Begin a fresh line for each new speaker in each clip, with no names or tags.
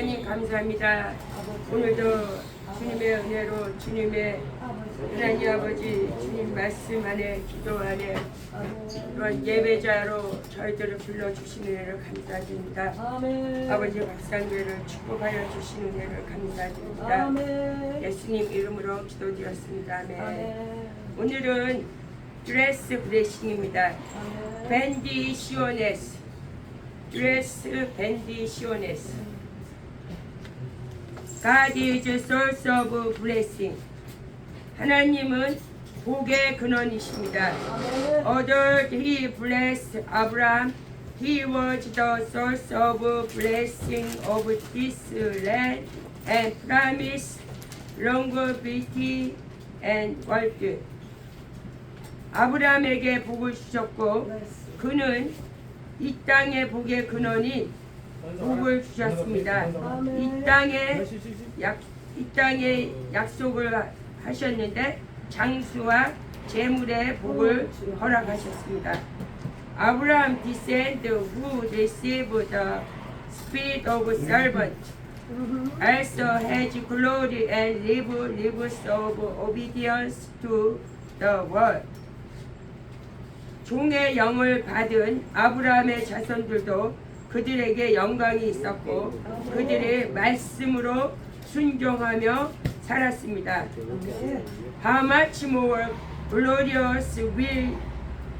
하나님 감사합니다. 오늘도 주님의 은혜로 주님의 하나님 아버지 주님 말씀 안에 기도 안에 또한 예배자로 저희들을 불러주시는 은혜를 감사드립니다.
아멘.
아버지 박상교를 축복하여 주시는 은혜를 감사드립니다.
아멘.
예수님 이름으로 기도드렸습니다. 아멘.
아멘.
오늘은 드레스 브레싱입니다.
아멘.
벤디시오네스 드레스 벤디시오네스 God is a source of blessing 하나님은 복의 근원이십니다. Although he blessed Abraham, he was the source of blessing of this land and promised longevity and wealth. 아브라함에게 복을 주셨고 그는 이 땅의 복의 근원인 복을 주셨습니다. 이 땅에 약, 이 땅에 약속을 하- 하셨는데 장수와 재물의 복을 허락하셨습니다. 아브라함 descend who received the spirit of servant also has glory and live lives of obedience to the word. 종의 영을 받은 아브라함의 자손들도 그들에게 영광이 있었고 그들의 말씀으로 순종하며 살았습니다. How much more glorious will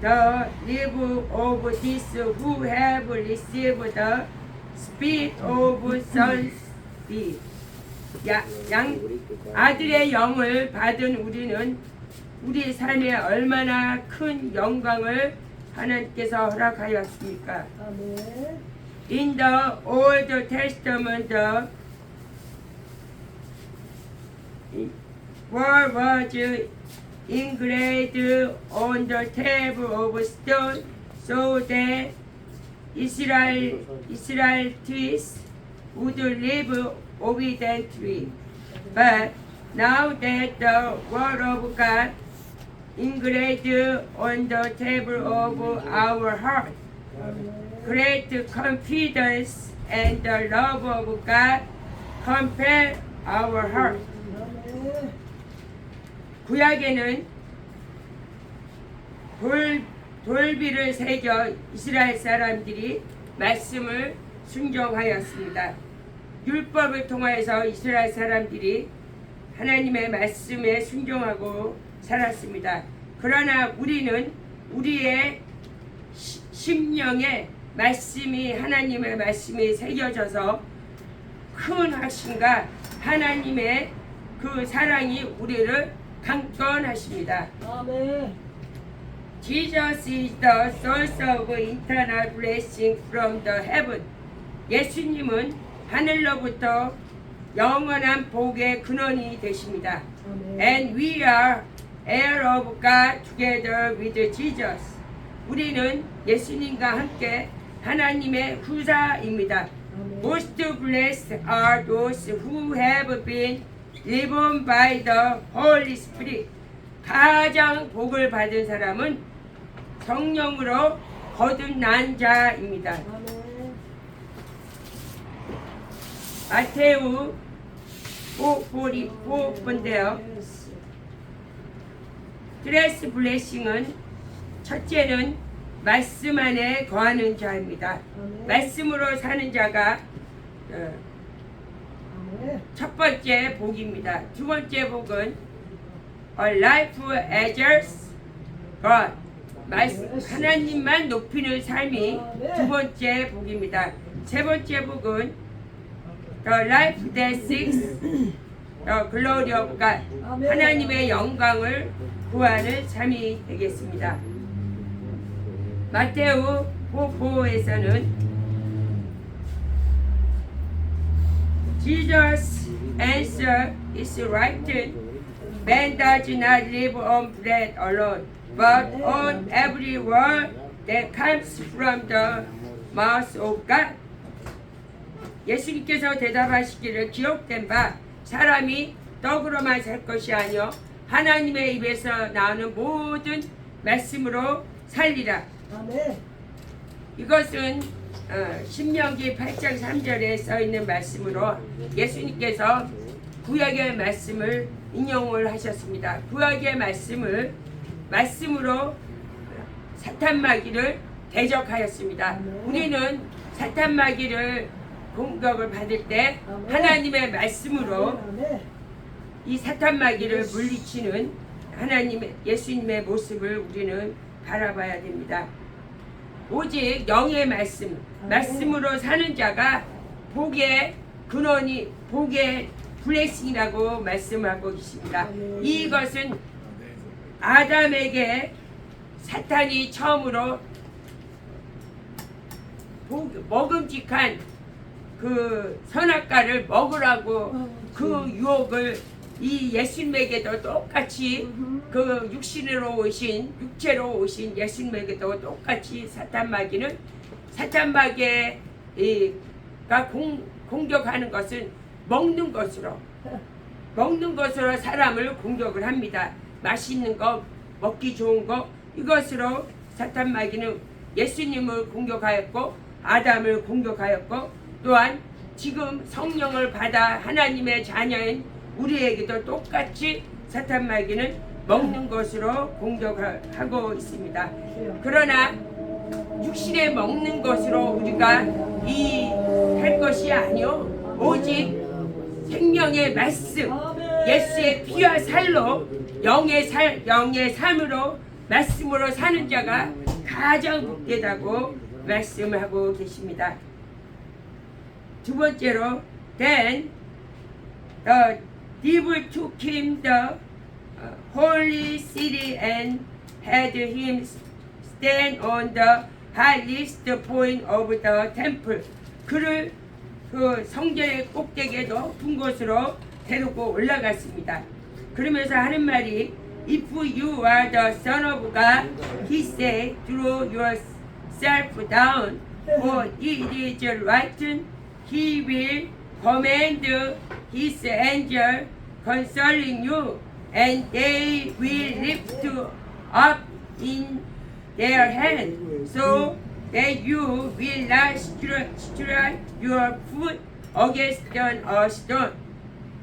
the live of these who have received the spirit of sons be? 야, 양, 아들의 영을 받은 우리는 우리 삶에 얼마나 큰 영광을 하나님께서 허락하였습니까? In the Old Testament, word was engraved on the table of stone so that Israel, Israelites would live obediently. But now that the word of God engraved on the table of our heart, great confidence and the love of God compel our heart. 구약에는 돌, 돌비를 새겨 이스라엘 사람들이 말씀을 순종하였습니다. 율법을 통하여서 이스라엘 사람들이 하나님의 말씀에 순종하고 살았습니다. 그러나 우리는 우리의 시- 심령에 말씀이 하나님의 말씀이 새겨져서 큰 확신과 하나님의 그 사랑이 우리를 강건하십니다.
아멘.
Jesus is the source of eternal blessing from the heaven. 예수님은 하늘로부터 영원한 복의 근원이 되십니다.
아멘.
And we are heir of God together with Jesus. 우리는 예수님과 함께 하나님의 후사입니다.
아멘.
Most blessed are those who have been driven by the Holy Spirit. 가장 복을 받은 사람은 성령으로 거듭난 자입니다. 마테우 4:44번데요.
예스.
드레스 블레싱은 첫째는 말씀 안에 거하는 자입니다. 말씀으로 사는 자가 어. 첫 번째 복입니다. 두 번째 복은 A life as God. 말씀, 하나님만 높이는 삶이 두 번째 복입니다. 세 번째 복은 The life that seeks the glory of God. 하나님의 영광을 구하는 삶이 되겠습니다. 마테오 4:4에서는 Jesus answer is right. Man does not live on bread alone, but on every word that comes from the mouth of God. 예수님께서 대답하시기를 기록된 바 사람이 떡으로만 살 것이 아니요 하나님의 입에서 나오는 모든 말씀으로 살리라. 이것은 어, 신명기 8장 3절에 써 있는 말씀으로 예수님께서 구약의 말씀을 인용을 하셨습니다. 구약의 말씀을 말씀으로 사탄 마귀를 대적하였습니다. 우리는 사탄 마귀를 공격을 받을 때 하나님의 말씀으로. 이 사탄 마귀를 물리치는 하나님의 예수님의 모습을 우리는 바라봐야 됩니다. 오직 영의 말씀, 말씀으로 사는 자가 복의 근원이 복의 블레싱이라고 말씀하고 계십니다. 이것은 아담에게 사탄이 처음으로 복- 먹음직한 그 선악과를 먹으라고 그 유혹을 이 예수님에게도 똑같이 그 육신으로 오신 육체로 오신 예수님에게도 똑같이 사탄 마귀는 사탄 마귀가 공, 공격하는 것은 먹는 것으로 먹는 것으로 사람을 공격을 합니다. 맛있는 거, 먹기 좋은 거 이것으로 사탄 마귀는 예수님을 공격하였고 아담을 공격하였고 또한 지금 성령을 받아 하나님의 자녀인 우리에게도 똑같이 사탄 마귀는 먹는 것으로 공격하고 있습니다. 그러나 육신에 먹는 것으로 우리가 이 할 것이 아니요 오직 생명의 말씀 예수의 피와 살로 영의 살 영의 삶으로 말씀으로 사는 자가 가장 복되다고 말씀하고 계십니다. 두 번째로 then the devil took him the uh, holy city and had him stand on the highest point of the temple. 그를 그 성전의 꼭대기에 높은 곳으로 데리고 올라갔습니다. 그러면서 하는 말이 If you are the son of God, he said, throw yourself down, for it is written, he will command his angel concerning you, and they will lift up in their hand, so that you will not strike your foot against a stone.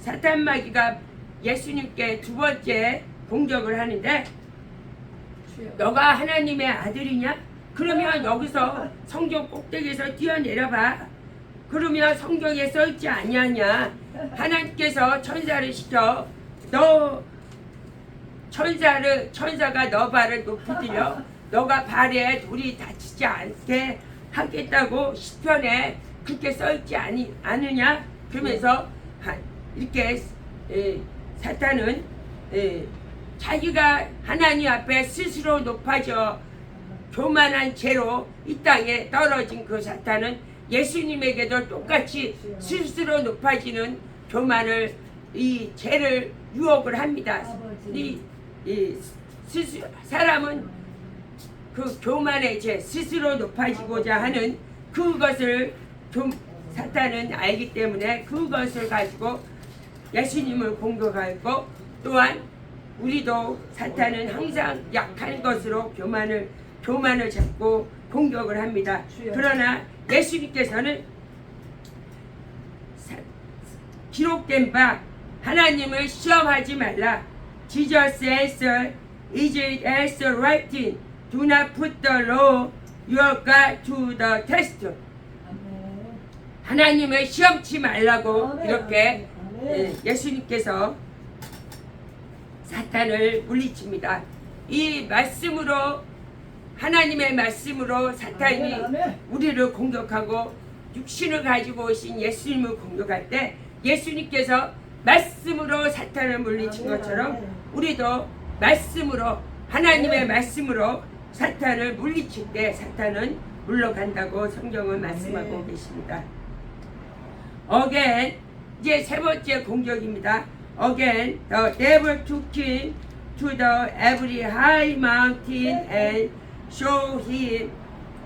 사탄 마귀가 예수님께 두 번째 공격을 하는데 너가 하나님의 아들이냐? 그러면 여기서 성경 꼭대기에서 뛰어내려봐. 그러면 성경에 써있지 아니하냐? 하나님께서 천사를 시켜 너 천사를 천사가 너 발을 높이 들여 너가 발에 돌이 다치지 않게 하겠다고 시편에 그렇게 써있지 아니, 않으냐? 그러면서 하- 이렇게 에, 사탄은 에, 자기가 하나님 앞에 스스로 높아져 교만한 죄로 이 땅에 떨어진 그 사탄은 예수님에게도 똑같이 스스로 높아지는 교만을 이 죄를 유혹을 합니다. 이, 이 스스, 사람은 그 교만의 죄 스스로 높아지고자 하는 그것을 교, 사탄은 알기 때문에 그것을 가지고 예수님을 공격하였고 또한 우리도 사탄은 항상 약한 것으로 교만을 교만을 잡고 공격을 합니다. 그러나 예수님께서는 사- 기록된 바 하나님을 시험하지 말라. Jesus answered, Is it as writing? Do not put the law your God to the test.
아멘.
하나님을 시험치 말라고
아멘,
이렇게
아멘.
예, 예수님께서 사탄을 물리칩니다. 이 말씀으로 하나님의 말씀으로 사탄이. 우리를 공격하고 육신을 가지고 오신 예수님을 공격할 때 예수님께서 말씀으로 사탄을 물리친 것처럼. 우리도 말씀으로 하나님의. 말씀으로 사탄을 물리칠 때 사탄은 물러간다고 성경은 말씀하고. 계십니다. Again, 이제 세 번째 공격입니다. Again, the devil took him to the every high mountain and show him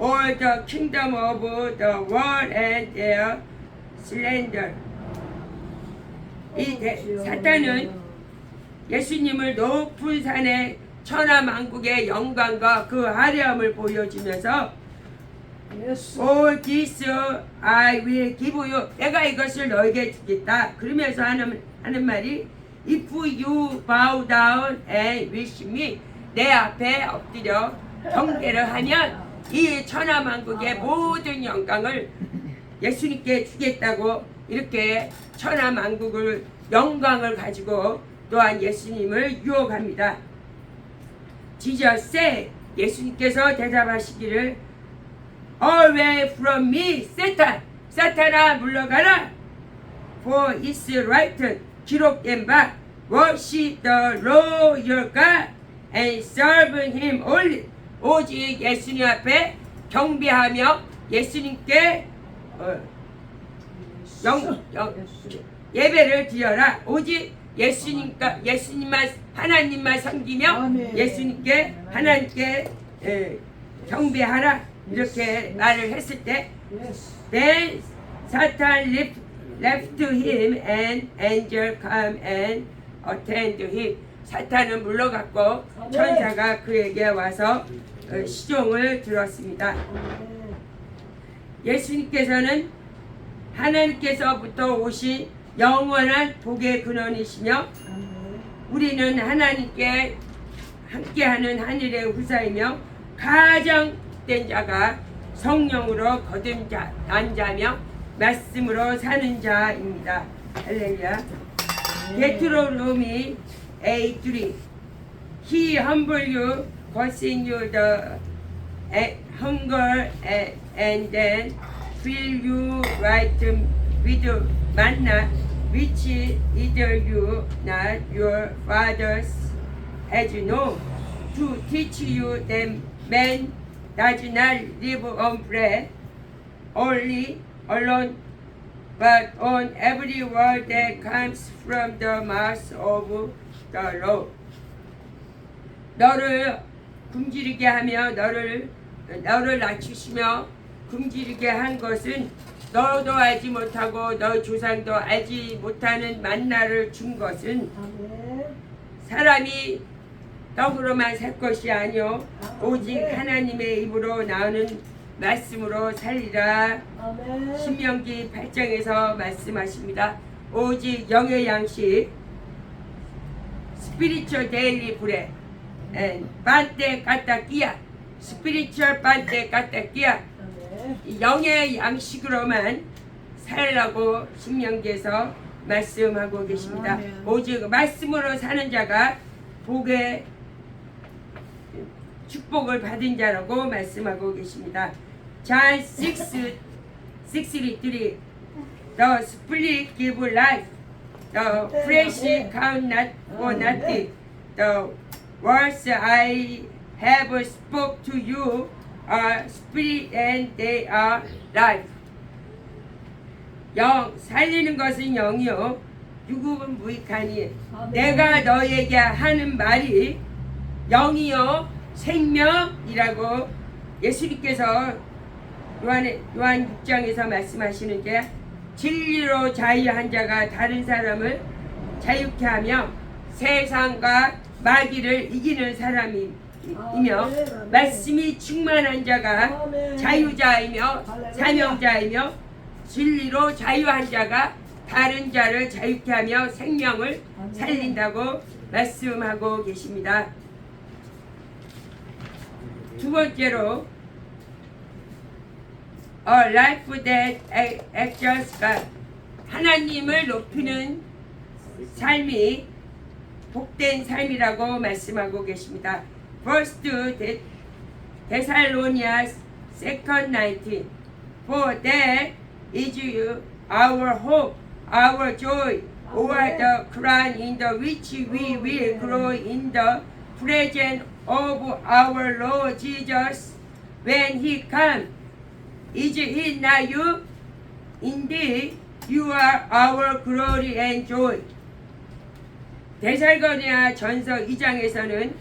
all the kingdom of the world and their splendor. 이 대- 사탄은 예수님을 높은 산에 천하 만국의 영광과 그 화려함을 보여주면서. All this I will give you. 내가 이것을 너에게 주겠다. 그러면서 하는, 하는 말이 If you bow down and worship me 내 앞에 엎드려 경배를 하면 이 천하만국의 모든 영광을 예수님께 주겠다고 이렇게 천하만국을 영광을 가지고 또한 예수님을 유혹합니다. Said 예수님께서 대답하시기를 Away from me, Satan. 사탄아 물러가라. For it's written 기록된 바 Worship the Lord your God and serve him only. 오직 예수님 앞에 경배하며 예수님께 어, 영, 영. 예배를 드려라. 오직 예수님과 예수님만 하나님만 섬기며. 예수님께 하나님께 에, 경배하라 이렇게 말을 했을 때 then Satan left, left him and angel come and attend him. 사탄은 물러갔고
아멘.
천사가 그에게 와서 어, 시종을 들었습니다.
아멘.
예수님께서는 하나님께서부터 오신 영원한 복의 근원이시며
아멘.
우리는 하나님께 함께하는 하늘의 후사이며 가장 된 자가 성령으로 거듭 자, 난 자며 말씀으로 사는 자입니다. 할렐루야. 베트로노미 8.3 He humble you, causing you the hunger and, and then fill you right with manna which either you not your fathers as you know to teach you that man does not live on bread only alone but on every word that comes from the mouth of Lord. 너를 굶주리게 하며 너를 너를 낮추시며 굶주리게 한 것은 너도 알지 못하고 너 조상도 알지 못하는 만나를 준 것은. 사람이 떡으로만 살 것이 아니요 오직 하나님의 입으로 나오는 말씀으로 살리라. 신명기 8장에서 말씀하십니다. 오직 영의 양식 spiritual daily bread and pante katakia spiritual pante katakia
아멘.
이 영의 양식으로만 살라고 신명기에서 말씀하고 계십니다. 오직 말씀으로 사는 자가 복의 축복을 받은 자라고 말씀하고 계십니다. John 6, 63 The spirit give life The for nothing The words I have spoke to you are spirit and they are life 영 살리는 것은 영이요 유국은 무익하니. 내가 너에게 하는 말이 영이요 생명이라고 예수님께서 요한 요한 6장에서 말씀하시는 게 진리로 자유한 자가 다른 사람을 자유케 하며 세상과 마귀를 이기는 사람이며. 말씀이 충만한 자가. 자유자이며. 사명자이며 진리로 자유한 자가 다른 자를 자유케 하며 생명을. 살린다고 말씀하고 계십니다. 두 번째로 A life that exalts God 하나님을 높이는 삶이 복된 삶이라고 말씀하고 계십니다. First 데, 데살로니아 second 19 For that is you, our hope, our joy, or the crown in the which we will grow in the presence of our Lord Jesus when He comes. Is it not you? Indeed, you are our glory and joy. 데살거니아 전서 2장에서는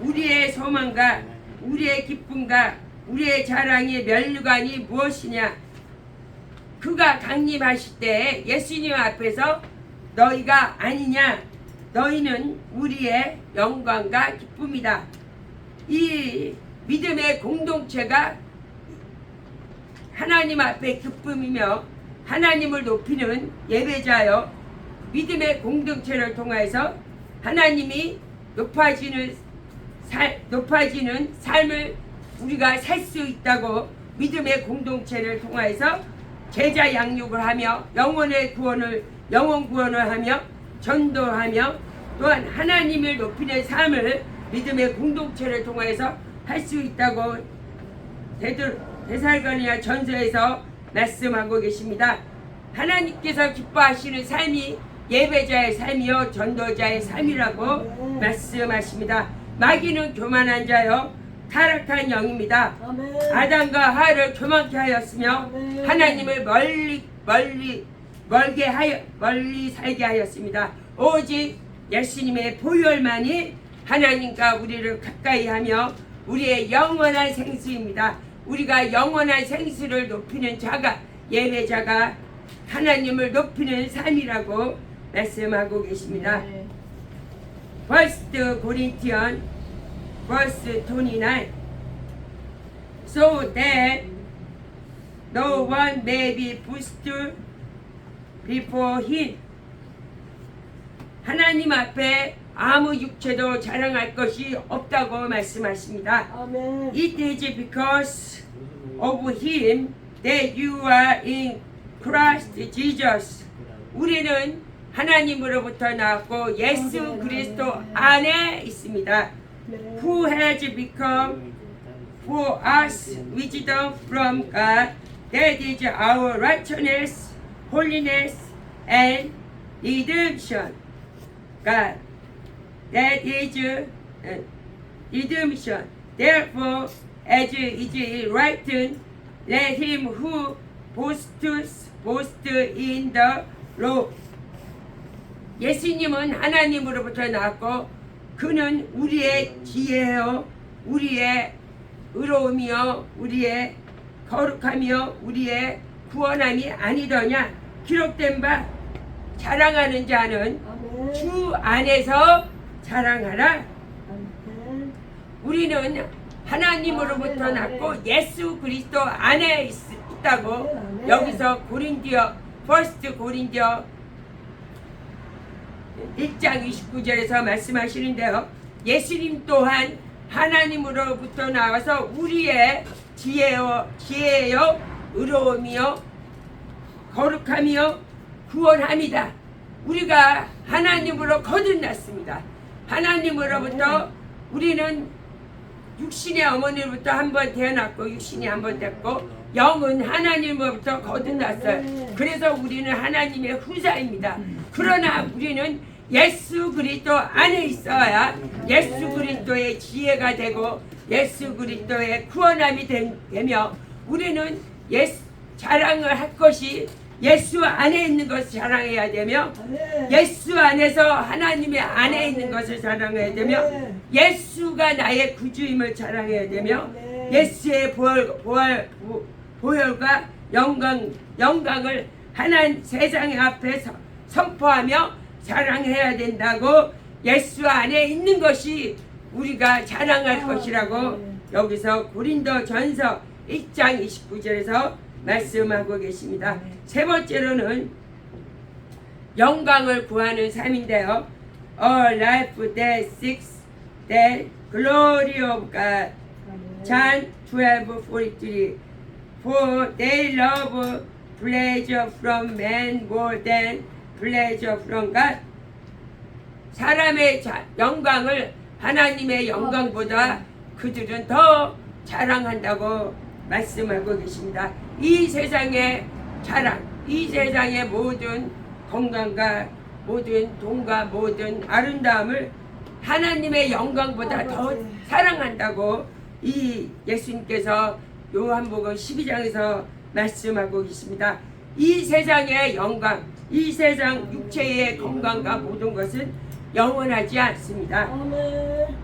우리의 소망과 우리의 기쁨과 우리의 자랑의 면류관이 무엇이냐? 그가 강림하실 때 예수님 앞에서 너희가 아니냐? 너희는 우리의 영광과 기쁨이다. 이 믿음의 공동체가 하나님 앞에 기쁨이며 하나님을 높이는 예배자여 믿음의 공동체를 통해서 하나님이 높아지는 살, 높아지는 삶을 우리가 살 수 있다고 믿음의 공동체를 통해서 제자 양육을 하며 영혼의 구원을 영혼 구원을 하며 전도하며 또한 하나님을 높이는 삶을 믿음의 공동체를 통해서 할 수 있다고 데들 데살가니아 전서에서 말씀하고 계십니다. 하나님께서 기뻐하시는 삶이 예배자의 삶이요 전도자의 삶이라고 말씀하십니다. 마귀는 교만한 자요 타락한 영입니다. 아담과 하를 교만케 하였으며. 하나님을 멀리 멀리 멀게 하여 멀리 살게 하였습니다. 오직 예수님의 보혈만이 하나님과 우리를 가까이 하며 우리의 영원한 생수입니다. 우리가 영원한 생수를 높이는 자가 예배자가 하나님을 높이는 삶이라고 말씀하고 계십니다.
네.
First Corinthians verse 29 So that no one may be boasted before him 하나님 앞에 아무 육체도 자랑할 것이 없다고 말씀하십니다.
아멘.
It is because of him that you are in Christ Jesus. 우리는 하나님으로부터 나왔고 예수 그리스도 안에 있습니다.
네.
Who has become for us wisdom from God. That is our righteousness, holiness, and redemption. God. That is uh, redemption. Therefore, as it is written, let him who boasts boast in the Lord. 예수님은 하나님으로부터 나왔고 그는 우리의 지혜요 우리의 의로움이요 우리의 거룩함이요 우리의 구원함이 아니더냐 기록된 바 자랑하는 자는. 주 안에서 자랑하라. 우리는 하나님으로부터 났고 예수 그리스도 안에 있, 있다고 여기서 고린디어 퍼스트 고린디어 1장 29절에서 말씀하시는데요. 예수님 또한 하나님으로부터 나와서 우리의 지혜요, 지혜요, 의로움이요, 거룩함이요, 구원함이다. 우리가 하나님으로 거듭났습니다. 하나님으로부터 우리는 육신의 어머니로부터 한 번 태어났고 육신이 한 번 됐고 영은 하나님으로부터 거듭났어요. 그래서 우리는 하나님의 후사입니다. 그러나 우리는 예수 그리스도 안에 있어야 예수 그리스도의 지혜가 되고 예수 그리스도의 구원함이 된- 되며 우리는 예수 자랑을 할 것이 예수 안에 있는 것을 자랑해야 되며
아멘.
예수 안에서 하나님의 안에 있는 것을 자랑해야 되며 예수가 나의 구주임을 자랑해야 되며 예수의 보혈, 보혈, 보- 보혈과 영광, 영광을 하나님 세상의 앞에 서 선포하며 자랑해야 된다고 예수 안에 있는 것이 우리가 자랑할 것이라고 여기서 고린도 전서 1장 29절에서 말씀하고 계십니다. 세 번째로는 영광을 구하는 삶인데요. A life that seeks the glory of God. John 12:43. For they love pleasure from man more than pleasure from God. 사람의 자- 영광을 하나님의 영광보다 그들은 더 자랑한다고 말씀하고 계십니다. 이 세상의 자랑, 이 세상의 모든 건강과 모든 돈과 모든 아름다움을 하나님의 영광보다 더 사랑한다고 이 예수님께서 요한복음 12장에서 말씀하고 계십니다. 이 세상의 영광, 이 세상 육체의 건강과 모든 것은 영원하지 않습니다.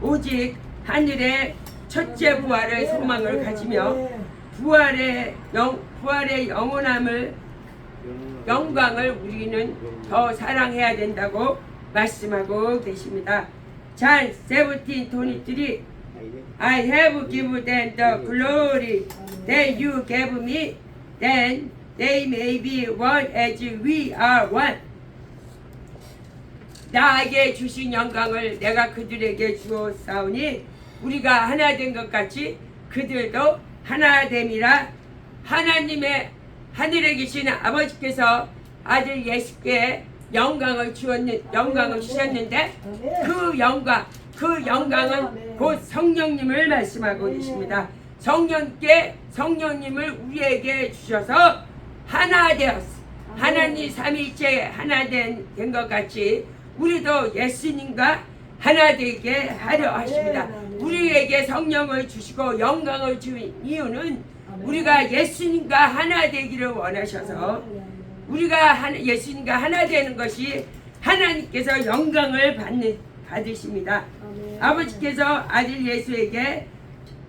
오직 하늘의 첫째 부활의 소망을 가지며
네.
부활의 영 부활의 영원함을 영광을 우리는 더 사랑해야 된다고 말씀하고 계십니다. 잔 세븐틴 토니들이 I have given the glory that you gave me, then they may be one as we are one. 나에게 주신 영광을 내가 그들에게 주었사오니 우리가 하나 된 것 같이 그들도 하나 됨이라 하나님의 하늘에 계신 아버지께서 아들 예수께 영광을 주었는 영광을 주셨는데 그 영광 그 영광은 곧 성령님을 말씀하고 계십니다. 성령께 성령님을 우리에게 주셔서 하나 되었어. 하나님 삼위일체 하나 된 것 같이 우리도 예수님과 하나 되게 하려 하십니다. 우리에게 성령을 주시고 영광을 주신 이유는 우리가 예수님과 하나 되기를 원하셔서 우리가 하나- 예수님과 하나 되는 것이 하나님께서 영광을 받는 받으십니다. 아버지께서 아들 예수에게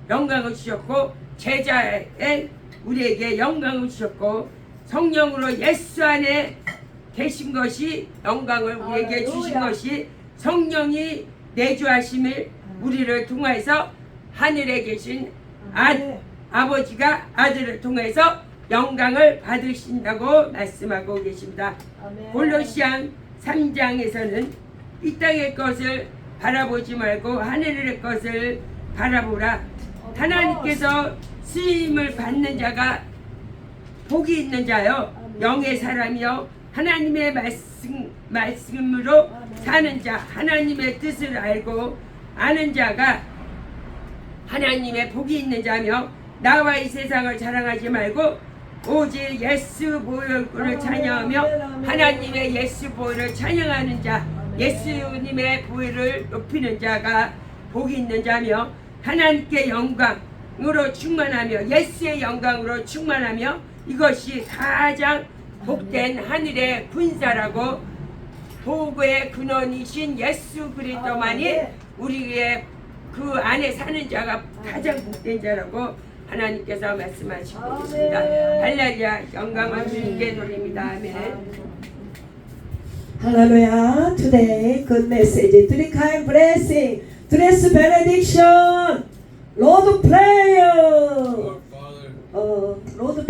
영광을 주셨고 제자에 우리에게 영광을 주셨고 성령으로 예수 안에 계신 것이 영광을 우리에게 주신. 것이 성령이 내주하심을 우리를 통해서 하늘에 계신 아, 아버지가 아들을 통해서 영광을 받으신다고 말씀하고 계십니다. 골로시안 3장에서는 이 땅의 것을 바라보지 말고 하늘의 것을 바라보라. 하나님께서 쓰임을 받는 자가 복이 있는 자요. 영의 사람이요. 하나님의 말씀 말씀으로 사는 자 하나님의 뜻을 알고 아는 자가 하나님의 복이 있는 자며 나와 이 세상을 자랑하지 말고 오직 예수 보혈을 찬양하며 하나님의 예수 보혈을 찬양하는 자 예수님의 보혈을 높이는 자가 복이 있는 자며 하나님께 영광으로 충만하며 예수의 영광으로 충만하며 이것이 가장 복된 하늘의 군사라고 보고의 근원이신 예수 그리스도만이 우리의 그 안에 사는 자가 가장 복된 자라고 하나님께서 말씀하시고 계십니다. 할렐루야 영광을 주님께 돌립니다. 아멘.
Hallelujah. Today, good message. Three kind blessing. Dress benediction. Lord prayer. Uh, Lord prayer.